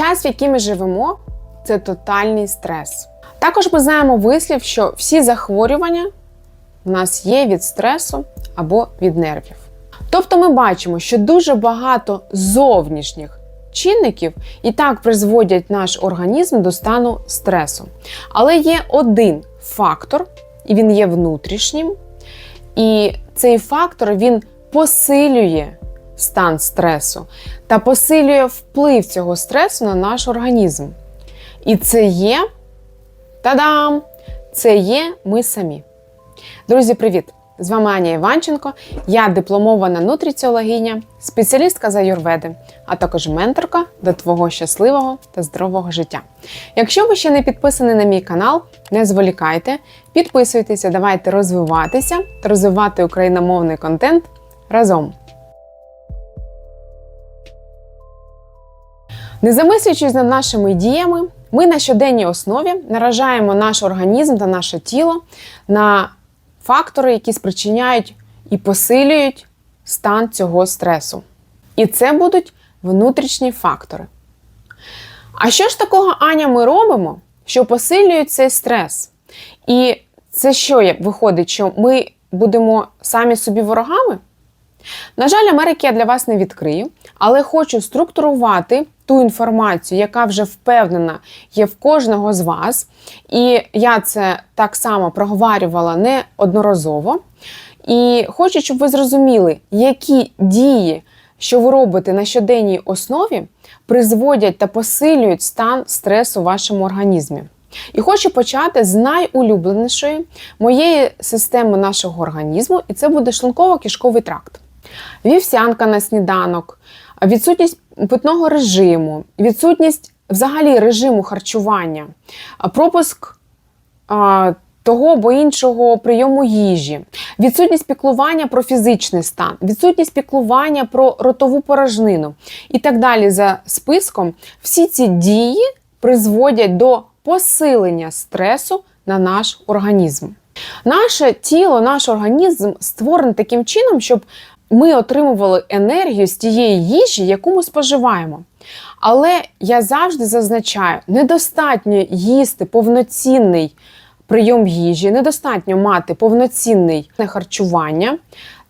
Час, в який ми живемо, це тотальний стрес. Також ми знаємо вислів, що всі захворювання в нас є від стресу або від нервів. Тобто ми бачимо, що дуже багато зовнішніх чинників і так призводять наш організм до стану стресу. Але є один фактор, і він є внутрішнім, і цей фактор він посилює стан стресу та посилює вплив цього стресу на наш організм. І це є та-дам! Це є ми самі. Друзі, привіт! З вами Аня Іванченко, я дипломована нутриціологиня, спеціалістка з аюрведи, а також менторка до твого щасливого та здорового життя. Якщо ви ще не підписані на мій канал, не зволікайте, підписуйтеся, давайте розвиватися та розвивати україномовний контент разом. Не замислюючись над нашими діями, ми на щоденній основі наражаємо наш організм та наше тіло на фактори, які спричиняють і посилюють стан цього стресу. І це будуть внутрішні фактори. А що ж такого, Аня, ми робимо, що посилюють цей стрес? І це що виходить, що ми будемо самі собі ворогами? На жаль, Америки я для вас не відкрию, але хочу структурувати ту інформацію, яка вже впевнена є в кожного з вас. І я це так само проговарювала неодноразово. І хочу, щоб ви зрозуміли, які дії, що ви робите на щоденній основі, призводять та посилюють стан стресу в вашому організмі. І хочу почати з найулюбленішої моєї системи нашого організму, і це буде шлунково-кишковий тракт. Вівсянка на сніданок, відсутність питного режиму, відсутність взагалі режиму харчування, пропуск а, того або іншого прийому їжі, відсутність піклування про фізичний стан, відсутність піклування про ротову порожнину і так далі за списком, всі ці дії призводять до посилення стресу на наш організм. Наше тіло, наш організм створений таким чином, щоб ми отримували енергію з тієї їжі, яку ми споживаємо. Але я завжди зазначаю, недостатньо їсти повноцінний прийом їжі, недостатньо мати повноцінне харчування.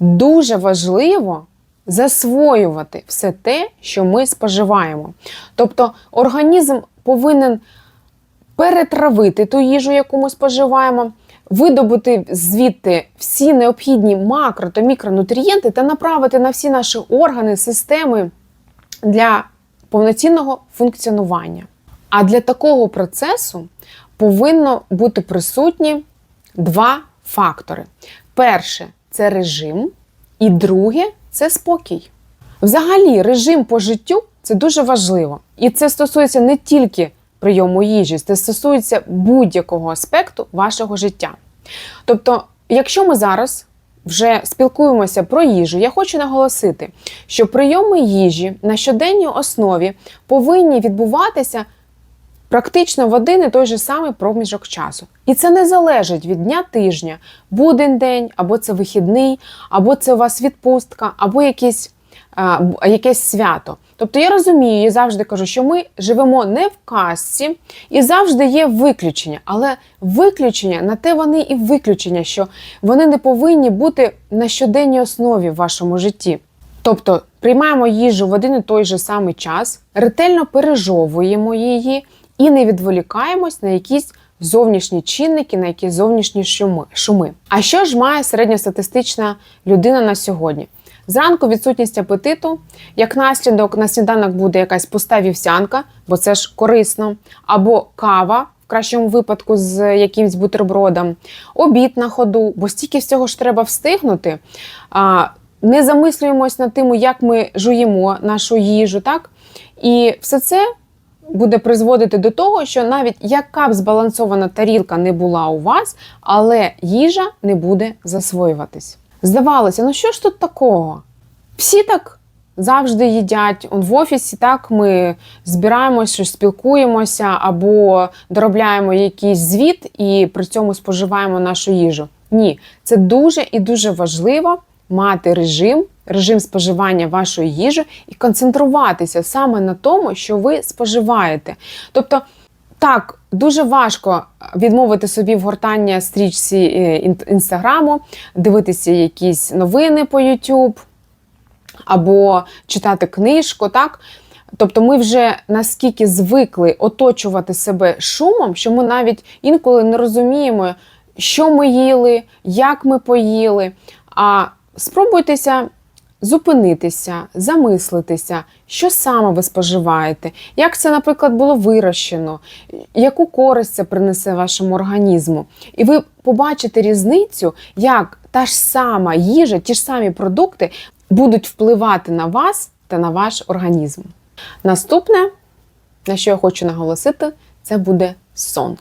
Дуже важливо засвоювати все те, що ми споживаємо. Тобто організм повинен перетравити ту їжу, яку ми споживаємо, видобути звідти всі необхідні макро та мікронутрієнти та направити на всі наші органи, системи для повноцінного функціонування. А для такого процесу повинно бути присутні два фактори: перше це режим, і друге це спокій. Взагалі, режим по життю це дуже важливо. І це стосується не тільки прийому їжі, це стосується будь-якого аспекту вашого життя. Тобто, якщо ми зараз вже спілкуємося про їжу, я хочу наголосити, що прийоми їжі на щоденній основі повинні відбуватися практично в один і той же самий проміжок часу. І це не залежить від дня тижня, буден день, або це вихідний, або це у вас відпустка, або якийсь якесь свято. Тобто я розумію, я завжди кажу, що ми живемо не в казці і завжди є виключення. Але виключення на те вони і виключення, що вони не повинні бути на щоденній основі в вашому житті. Тобто приймаємо їжу в один і той же самий час, ретельно пережовуємо її і не відволікаємось на якісь зовнішні чинники, на якісь зовнішні шуми. А що ж має середньостатистична людина на сьогодні? Зранку відсутність апетиту, як наслідок на сніданок буде якась пуста вівсянка, бо це ж корисно, або кава, в кращому випадку з якимсь бутербродом, обід на ходу, бо стільки всього ж треба встигнути. Не замислюємось над тим, як ми жуємо нашу їжу, так? І все це буде призводити до того, що навіть яка б збалансована тарілка не була у вас, але їжа не буде засвоюватись. Здавалося, ну що ж тут такого? Всі так завжди їдять. В офісі так ми збираємося, спілкуємося або доробляємо якийсь звіт і при цьому споживаємо нашу їжу. Ні, це дуже і дуже важливо мати режим, режим споживання вашої їжі і концентруватися саме на тому, що ви споживаєте. Тобто, так, дуже важко відмовити собі в гортання стрічці е, інстаграму, дивитися якісь новини по YouTube або читати книжку, так? Тобто ми вже наскільки звикли оточувати себе шумом, що ми навіть інколи не розуміємо, що ми їли, як ми поїли. А спробуйтеся зупинитися, замислитися, що саме ви споживаєте, як це, наприклад, було вирощено, яку користь це принесе вашому організму. І ви побачите різницю, як та ж сама їжа, ті ж самі продукти будуть впливати на вас та на ваш організм. Наступне, на що я хочу наголосити, це буде сон.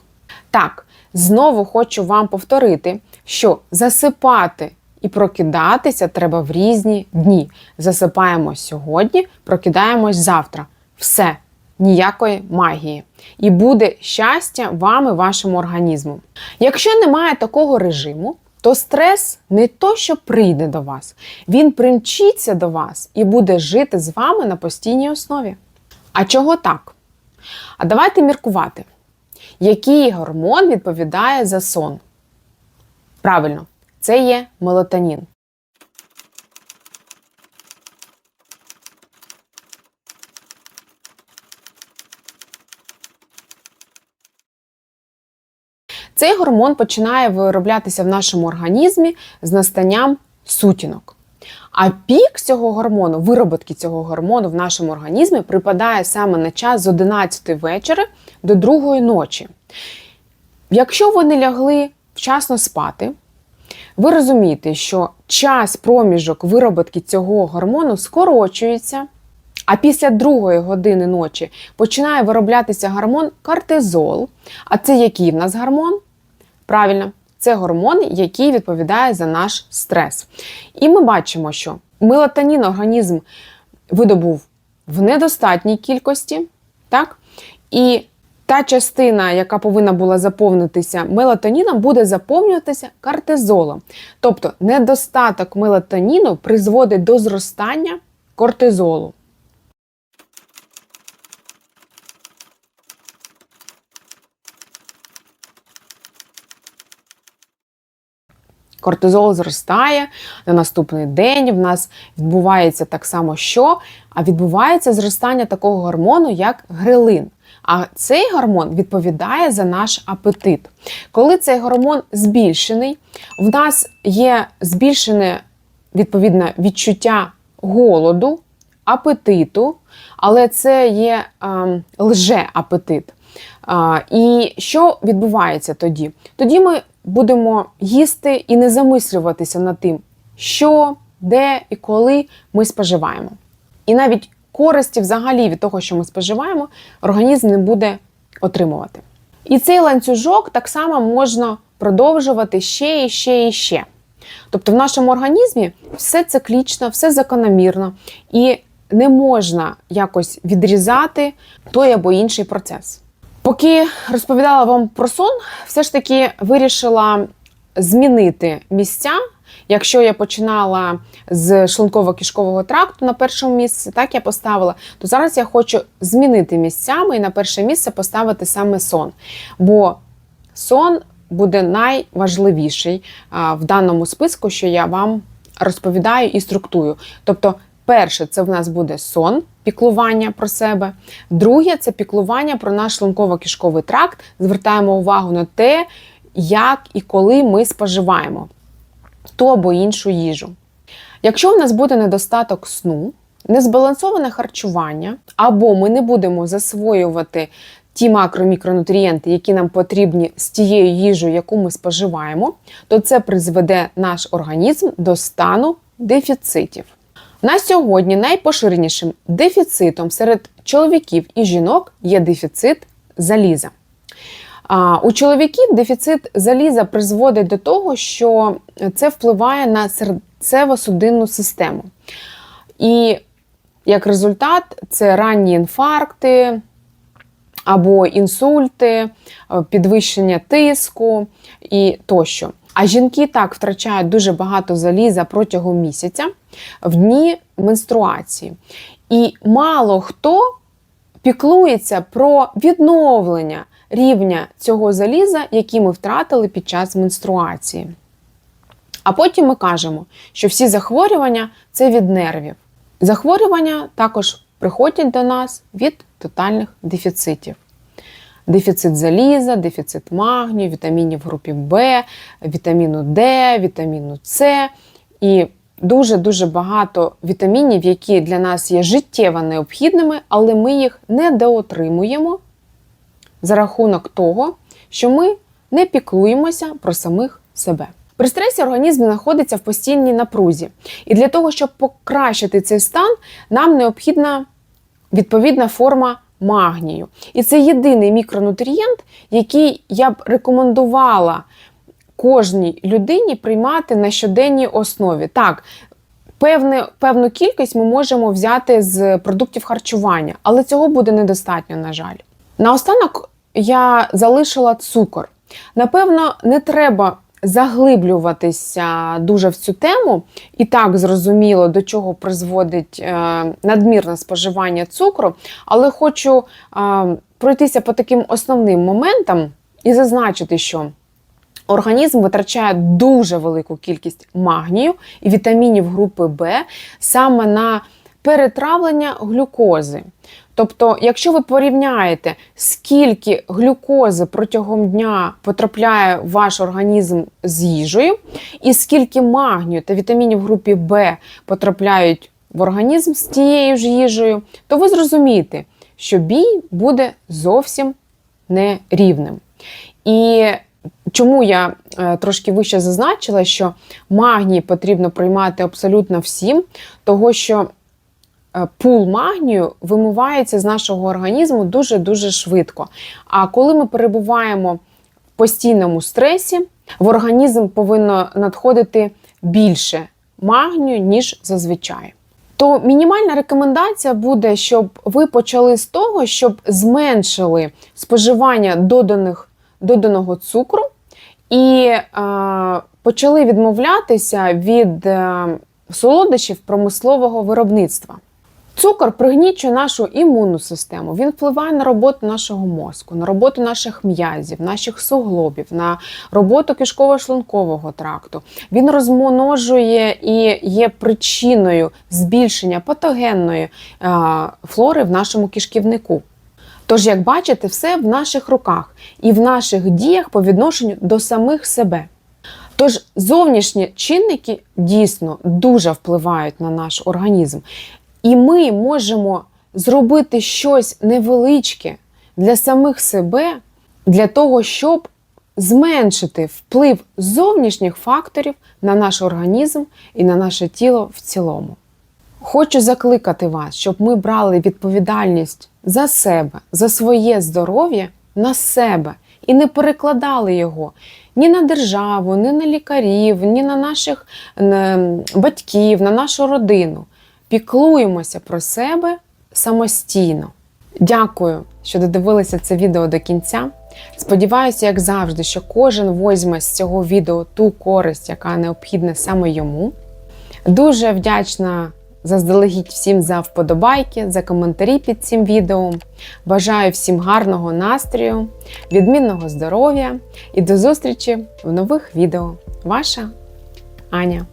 Так, знову хочу вам повторити, що засипати і прокидатися треба в різні дні. Засипаємо сьогодні, прокидаємось завтра. Все, ніякої магії. І буде щастя вам і вашому організму. Якщо немає такого режиму, то стрес не то, що прийде до вас, він примчиться до вас і буде жити з вами на постійній основі. А чого так? А давайте міркувати, який гормон відповідає за сон. Правильно, це є мелатонін. Цей гормон починає вироблятися в нашому організмі з настанням сутінок. А пік цього гормону, вироботки цього гормону в нашому організмі припадає саме на час з 11 вечора до 2 ночі. Якщо ви не лягли вчасно спати, ви розумієте, що час проміжок вироботки цього гормону скорочується, а після другої години ночі починає вироблятися гормон кортизол. А це який в нас гормон? Правильно, це гормон, який відповідає за наш стрес. І ми бачимо, що мелатонін організм видобув в недостатній кількості, так? І та частина, яка повинна була заповнитися мелатоніном, буде заповнюватися кортизолом. Тобто недостаток мелатоніну призводить до зростання кортизолу. Кортизол зростає на наступний день. В нас відбувається так само, що а відбувається зростання такого гормону, як грелин. А цей гормон відповідає за наш апетит. Коли цей гормон збільшений, в нас є збільшене відповідне відчуття голоду, апетиту, але це є е, лже-апетит. А, І що відбувається тоді? Тоді ми будемо їсти і не замислюватися над тим, що, де і коли ми споживаємо. І навіть користі взагалі від того, що ми споживаємо, організм не буде отримувати. І цей ланцюжок так само можна продовжувати ще і ще і ще. Тобто в нашому організмі все циклічно, все закономірно, і не можна якось відрізати той або інший процес. Поки розповідала вам про сон, все ж таки вирішила змінити місця. Якщо я починала з шлунково-кишкового тракту на першому місці, так я поставила, то зараз я хочу змінити місцями і на перше місце поставити саме сон. Бо сон буде найважливіший в даному списку, що я вам розповідаю і структую. Тобто, перше, це в нас буде сон, піклування про себе. Друге це піклування про наш шлунково-кишковий тракт. Звертаємо увагу на те, як і коли ми споживаємо ту або іншу їжу. Якщо в нас буде недостаток сну, незбалансоване харчування, або ми не будемо засвоювати ті макро-мікронутрієнти, які нам потрібні з тією їжею, яку ми споживаємо, то це призведе наш організм до стану дефіцитів. На сьогодні найпоширенішим дефіцитом серед чоловіків і жінок є дефіцит заліза. А, У чоловіків дефіцит заліза призводить до того, що це впливає на серцево-судинну систему. І як результат, це ранні інфаркти або інсульти, підвищення тиску і тощо. А жінки так втрачають дуже багато заліза протягом місяця в дні менструації. І мало хто піклується про відновлення рівня цього заліза, який ми втратили під час менструації. А потім ми кажемо, що всі захворювання це від нервів. Захворювання також приходять до нас від тотальних дефіцитів. Дефіцит заліза, дефіцит магнію, вітамінів групі В, вітаміну Д, вітаміну С і дуже-дуже багато вітамінів, які для нас є життєво необхідними, але ми їх недоотримуємо за рахунок того, що ми не піклуємося про самих себе. При стресі організм знаходиться в постійній напрузі. І для того, щоб покращити цей стан, нам необхідна відповідна форма магнію. І це єдиний мікронутрієнт, який я б рекомендувала кожній людині приймати на щоденній основі. Так, певне, певну кількість ми можемо взяти з продуктів харчування, але цього буде недостатньо, на жаль. Наостанок я залишила цукор. Напевно, не треба заглиблюватися дуже в цю тему, і так зрозуміло, до чого призводить е, надмірне споживання цукру, але хочу е, пройтися по таким основним моментам і зазначити, що Організм витрачає дуже велику кількість магнію і вітамінів групи В саме на перетравлення глюкози. Тобто, якщо ви порівняєте, скільки глюкози протягом дня потрапляє в ваш організм з їжею, і скільки магнію та вітамінів групі В потрапляють в організм з тією ж їжею, то ви зрозумієте, що бій буде зовсім нерівним. І Чому я е, трошки вище зазначила, що магній потрібно приймати абсолютно всім, того що пул магнію вимивається з нашого організму дуже-дуже швидко. А коли ми перебуваємо в постійному стресі, в організм повинно надходити більше магнію, ніж зазвичай. То мінімальна рекомендація буде, щоб ви почали з того, щоб зменшили споживання доданих доданого цукру і е, почали відмовлятися від е, солодощів промислового виробництва. Цукор пригнічує нашу імунну систему, він впливає на роботу нашого мозку, на роботу наших м'язів, наших суглобів, на роботу кишково-шлункового тракту. Він розмножує і є причиною збільшення патогенної е, флори в нашому кишківнику. Тож, як бачите, все в наших руках і в наших діях по відношенню до самих себе. Тож зовнішні чинники дійсно дуже впливають на наш організм. І ми можемо зробити щось невеличке для самих себе, для того, щоб зменшити вплив зовнішніх факторів на наш організм і на наше тіло в цілому. Хочу закликати вас, щоб ми брали відповідальність за себе, за своє здоров'я на себе і не перекладали його ні на державу, ні на лікарів, ні на наших батьків, на нашу родину. Піклуємося про себе самостійно. Дякую, що додивилися це відео до кінця. Сподіваюся, як завжди, що кожен возьме з цього відео ту користь, яка необхідна саме йому. Дуже вдячна Заздалегідь всім за вподобайки, за коментарі під цим відео. Бажаю всім гарного настрою, відмінного здоров'я і до зустрічі в нових відео. Ваша Аня.